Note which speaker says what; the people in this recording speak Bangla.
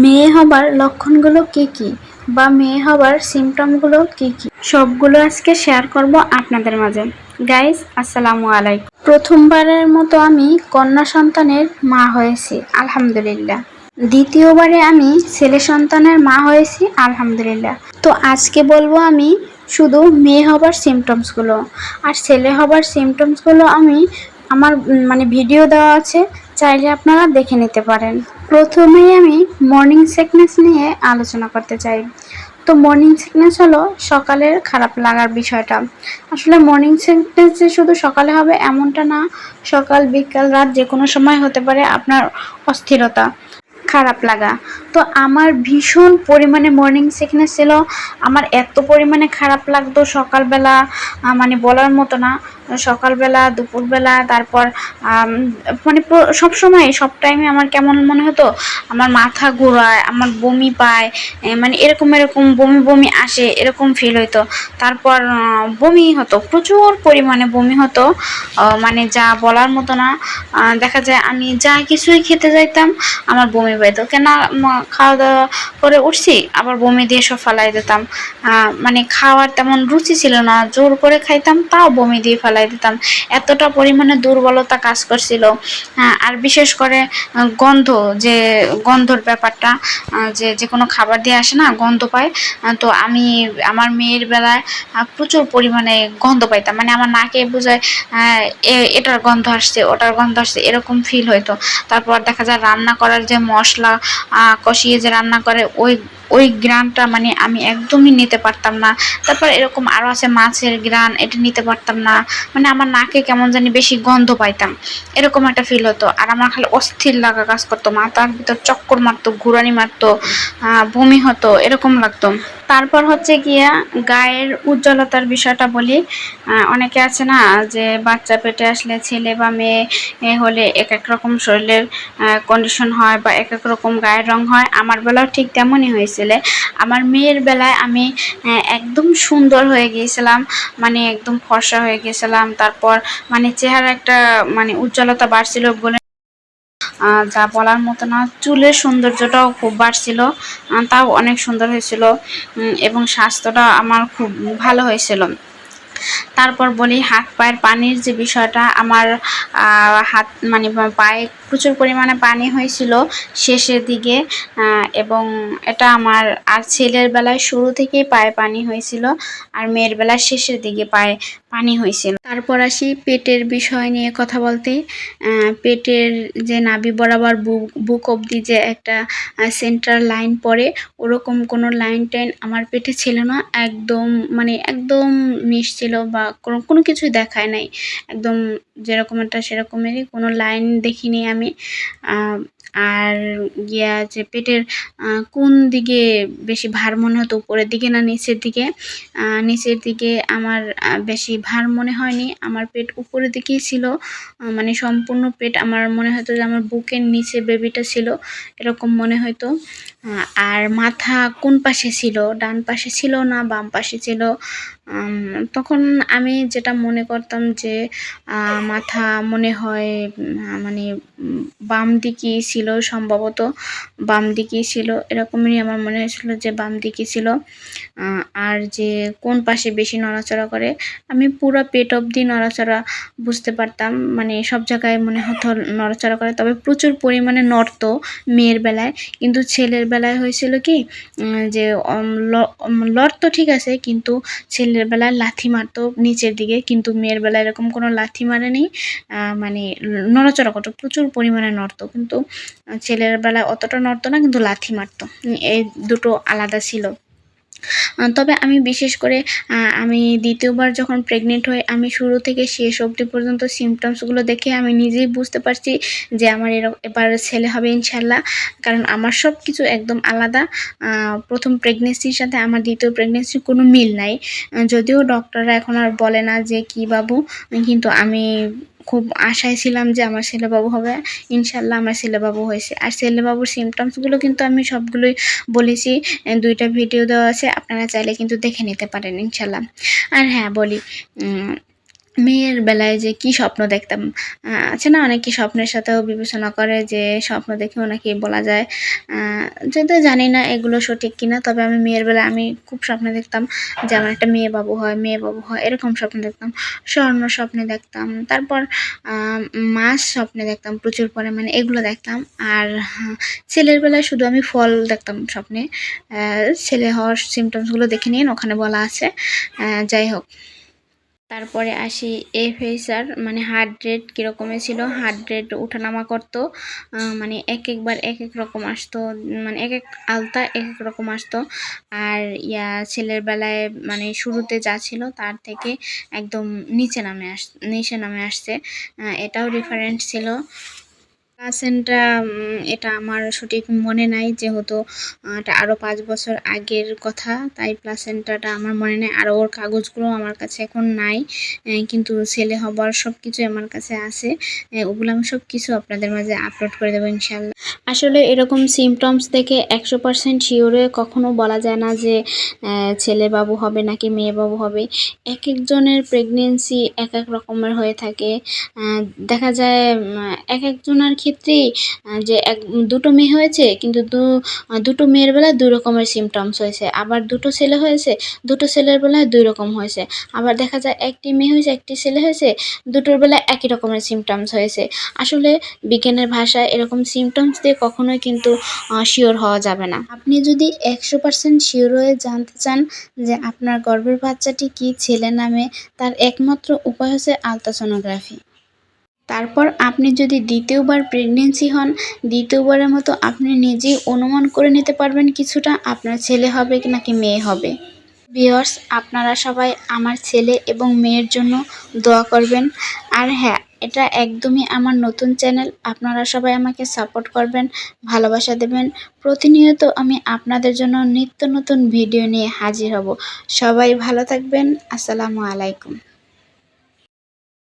Speaker 1: মেয়ে হবার লক্ষণগুলো কি কি বা মেয়ে হবার সিমটমগুলো কি কি? সবগুলো আজকে শেয়ার করব আপনাদের মাঝে। গাইজ আসসালামু আলাইকুম। প্রথমবারের মতো আমি কন্যা সন্তানের মা হয়েছি, আলহামদুলিল্লাহ। দ্বিতীয়বারে আমি ছেলে সন্তানের মা হয়েছি, আলহামদুলিল্লাহ। তো আজকে বলব আমি শুধু মেয়ে হবার সিমটমসগুলো আর ছেলে হবার সিমটমসগুলো আমি আমার মানে ভিডিও দেওয়া আছে, চাইলে আপনারা দেখে নিতে পারেন। প্রথমেই আমি মর্নিং সিকনেস নিয়ে আলোচনা করতে চাই। তো মর্নিং সিকনেস হলো সকালের খারাপ লাগার বিষয়টা। আসলে মর্নিং সিকনেস যে শুধু সকালে হবে এমনটা না, সকাল, বিকাল, রাত যে কোনো সময় হতে পারে আপনার অস্থিরতা, খারাপ লাগা। তো আমার ভীষণ পরিমাণে মর্নিং সিকনেস ছিল, আমার এত পরিমাণে খারাপ লাগতো সকালবেলা মানে বলার মতো না। সকালবেলা, দুপুরবেলা, তারপর মানে সব সময়, সব টাইমে আমার কেমন মনে হতো? আমার মাথা ঘোরায়, আমার বমি পায় মানে এরকম এরকম বমি বমি আসে, এরকম ফিল হতো তারপর বমি হতো, প্রচুর পরিমাণে বমি হতো। মানে যা বলার মতো না। দেখা যায় আমি যা কিছুই খেতে যাইতাম, আমার বমি পাইতো। কেন খাওয়া দাওয়া করে উঠছি, আবার বমি দিয়ে সব ফালাই দিতাম। মানে খাওয়ার তেমন রুচি ছিল না, জোর করে খাইতাম, তাও বমি দিয়ে ফেলাই দিতাম। এতটা পরিমাণে দুর্বলতা কাজ করছিল। হ্যাঁ, আর বিশেষ করে গন্ধ যে গন্ধর ব্যাপারটা যে যে কোনো খাবার দিয়ে আসে না গন্ধ পায় তো আমি আমার মেয়ের বেলায় প্রচুর পরিমাণে গন্ধ পাইতাম। মানে আমার নাকে বোঝায় এটার গন্ধ আসছে ওটার গন্ধ আসছে এরকম ফিল হইতো। তারপর দেখা যায় রান্না করার যে মশলা কষিয়ে যে রান্না করে ওই ওই গ্রানটা মানে আমি একদমই নিতে পারতাম না। তারপর এরকম আরও আছে মাছের গ্রান, এটা নিতে পারতাম না। মানে আমার নাকে কেমন জানি বেশি গন্ধ পাইতাম। এরকম একটা ফিল হতো। আর আমার খালি অস্থির লাগা কাজ করতো, মাথার ভিতর চক্কর মারতো, ঘুরানি মারতো। বমি হতো, এরকম লাগতো। তারপর হচ্ছে গিয়া গায়ের উজ্জ্বলতার বিষয়টা বলি। অনেকে আছে না যে বাচ্চা পেটে আসলে ছেলে বা মেয়ে হলে এক এক রকম শরীরের কন্ডিশন হয় বা এক এক রকম গায়ের রং হয়। আমার বেলাও ঠিক তেমনই হয়েছিল। আমার মেয়ের বেলায় আমি একদম সুন্দর হয়ে গিয়েছিলাম। মানে একদম ফর্সা হয়ে গিয়েছিলাম। তারপর মানে চেহারা একটা মানে উজ্জ্বলতা বাড়ছিল। বলে যা বলার মতো না, চুলের সৌন্দর্যটাও খুব বাড়ছিল তাও অনেক সুন্দর হয়েছিল এবং স্বাস্থ্যটা আমার খুব ভালো হয়েছিল। তারপর বলি হাত পায়ের পানির যে বিষয়টা, আমার হাত মানে পায়ে প্রচুর পরিমাণে পানি হয়েছিল শেষের দিকে এবং এটা আমার আর ছেলের বেলায় শুরু থেকেই পায়ে পানি হয়েছিল আর মেয়ের বেলায় শেষের দিকে পায়ে পানি হয়েছিল। তারপর আসি পেটের বিষয় নিয়ে কথা বলতে। পেটের যে নাভি বরাবর বুক বুক অবধি যে একটা সেন্টার লাইন পড়ে, ওরকম কোনো লাইন টাইন আমার পেটে ছিল না। একদম মানে একদম মিশ বা কোনো কোনো কিছুই দেখায় নাই। একদম যেরকম একটা সেরকমেরই কোনো লাইন দেখিনি আমি। আর গিয়া যে পেটের কোন দিকে বেশি ভার মনে হতো, উপরের দিকে না নিচের দিকে? নিচের দিকে আমার বেশি ভার মনে হয়নি। আমার পেট উপরের দিকেই ছিল। মানে সম্পূর্ণ পেট আমার মনে হতো যে আমার বুকের নিচে বেবিটা ছিল। এরকম মনে হতো আর মাথা কোন পাশে ছিল? ডান পাশে ছিল না বাম পাশে ছিল? তখন আমি যেটা মনে করতাম যে মাথা মনে হয় মানে বাম দিকেই ছিল সম্ভবত। বাম দিকেই ছিল, এরকমই আমার মনে হয়েছিল যে বাম দিকে ছিল। আর যে কোন পাশে বেশি নড়াচড়া করে, আমি পুরো পেট অবধি নড়াচড়া বুঝতে পারতাম। মানে সব জায়গায় মনে হতো নড়াচড়া করে, তবে প্রচুর পরিমাণে নড়তো মেয়ের বেলায়। কিন্তু ছেলের বেলায় হয়েছিল কি যে লড়তো ঠিক আছে, কিন্তু ছেলের বেলায় লাথি মারতো নিচের দিকে। কিন্তু মেয়ের বেলায় এরকম কোনো লাথি মারেনি। মানে নড়াচড়া করতো, প্রচুর পরিমাণে নড়তো। কিন্তু ছেলের বেলায় অতটা নড়তো না, কিন্তু লাথি মারতো। এই দুটো আলাদা ছিল। তবে আমি বিশেষ করে আমি দ্বিতীয়বার যখন প্রেগনেন্ট হই, আমি শুরু থেকে শেষ অবধি পর্যন্ত সিমটমসগুলো দেখে আমি নিজেই বুঝতে পারছি যে আমার এবার ছেলে হবে ইনশাল্লাহ। কারণ আমার সব কিছু একদম আলাদা। প্রথম প্রেগনেন্সির সাথে আমার দ্বিতীয় প্রেগনেন্সির কোনো মিল নাই। যদিও ডক্টররা এখন আর বলে না যে কি বাবু, কিন্তু আমি খুব আশায় ছিলাম যে আমার ছেলেবাবু হবে। ইনশাল্লাহ আমার ছেলেবাবু হয়েছে। আর ছেলেবাবুর সিমটমসগুলো কিন্তু আমি সবগুলোই বলেছি। দুইটা ভিডিও দেওয়া আছে। আপনারা চাইলে কিন্তু দেখে নিতে পারেন ইনশাল্লাহ আর হ্যাঁ বলি মেয়ের বেলায় যে কি স্বপ্ন দেখতাম। আছে না অনেকে স্বপ্নের সাথেও বিবেচনা করে যে স্বপ্ন দেখেও নাকি বলা যায়। যদিও জানি না এগুলো সঠিক কিনা তবে আমি মেয়ের বেলায় আমি খুব স্বপ্ন দেখতাম যে আমার একটা মেয়ে বাবু হয় মেয়ে বাবু হয় এরকম স্বপ্ন দেখতাম। স্বর্ণ স্বপ্নে দেখতাম তারপর মাছ স্বপ্নে দেখতাম প্রচুর পরিমাণে এগুলো দেখতাম। আর হ্যাঁ, ছেলের বেলায় শুধু আমি ফল দেখতাম স্বপ্নে। ছেলে হওয়ার সিমটমসগুলো দেখে নিন ওখানে বলা আছে। যাই হোক। তারপরে আসি এফএসআর মানে হার্ট রেট কীরকমের ছিল হার্ট রেট ওঠানামা করতো মানে এক একবার এক এক রকম আসতো মানে এক এক আলতা এক এক রকম আসতো। আর ইয়া, ছেলের বেলায় মানে শুরুতে যা ছিল তার থেকে একদম নিচে নামে আস, নিচে নামে আসছে। এটাও রেফারেন্স ছিল। প্লাসেন্টা এটা আমার সঠিক মনে নাই, যেহেতু এটা আরও পাঁচ বছর আগের কথা, তাই প্লাসেন্টাটা আমার মনে নেই, আর ওর কাগজগুলো আমার কাছে এখন নাই কিন্তু ছেলে হবার সব কিছুই আমার কাছে আছে ওগুলো আমি সব কিছু আপনাদের মাঝে আপলোড করে দেবো ইনশাল্লাহ আসলে এরকম সিমটমস দেখে একশো পার্সেন্ট শিওরে কখনো বলা যায় না যে ছেলে বাবু হবে নাকি মেয়ে বাবু হবে, এক একজনের প্রেগনেন্সি এক এক রকমের হয়ে থাকে দেখা যায় এক একজনের ক্ষেত্রেই যে এক, দুটো মেয়ে হয়েছে, কিন্তু দু দুটো মেয়ের বেলায় দুই রকমের সিমটমস হয়েছে। আবার দুটো ছেলে হয়েছে, দুটো ছেলের বেলায় দুই রকম হয়েছে। আবার দেখা যায় একটি মেয়ে হয়েছে, একটি ছেলে হয়েছে, দুটোর বেলায় একই রকমের সিমটমস হয়েছে। আসলে বিজ্ঞানের ভাষায় এরকম সিমটমস দিয়ে কখনোই কিন্তু শিওর হওয়া যাবে না। আপনি যদি একশো পার্সেন্ট শিওর হয়ে জানতে চান যে আপনার গর্ভের বাচ্চাটি কি ছেলে নামে, তার একমাত্র উপায় হচ্ছে আলট্রাসোনোগ্রাফি তারপর আপনি যদি দ্বিতীয়বার প্রেগনেন্সি হন, দ্বিতীয়বারের মতো আপনি নিজেই অনুমান করে নিতে পারবেন কিছুটা আপনার ছেলে হবে কি নাকি মেয়ে হবে। ভিওর্স আপনারা সবাই আমার ছেলে এবং মেয়ের জন্য দোয়া করবেন। আর হ্যাঁ এটা একদমই আমার নতুন চ্যানেল, আপনারা সবাই আমাকে সাপোর্ট করবেন, ভালোবাসা দেবেন। প্রতিনিয়ত আমি আপনাদের জন্য নিত্য নতুন ভিডিও নিয়ে হাজির হব। সবাই ভালো থাকবেন। আসসালামু আলাইকুম।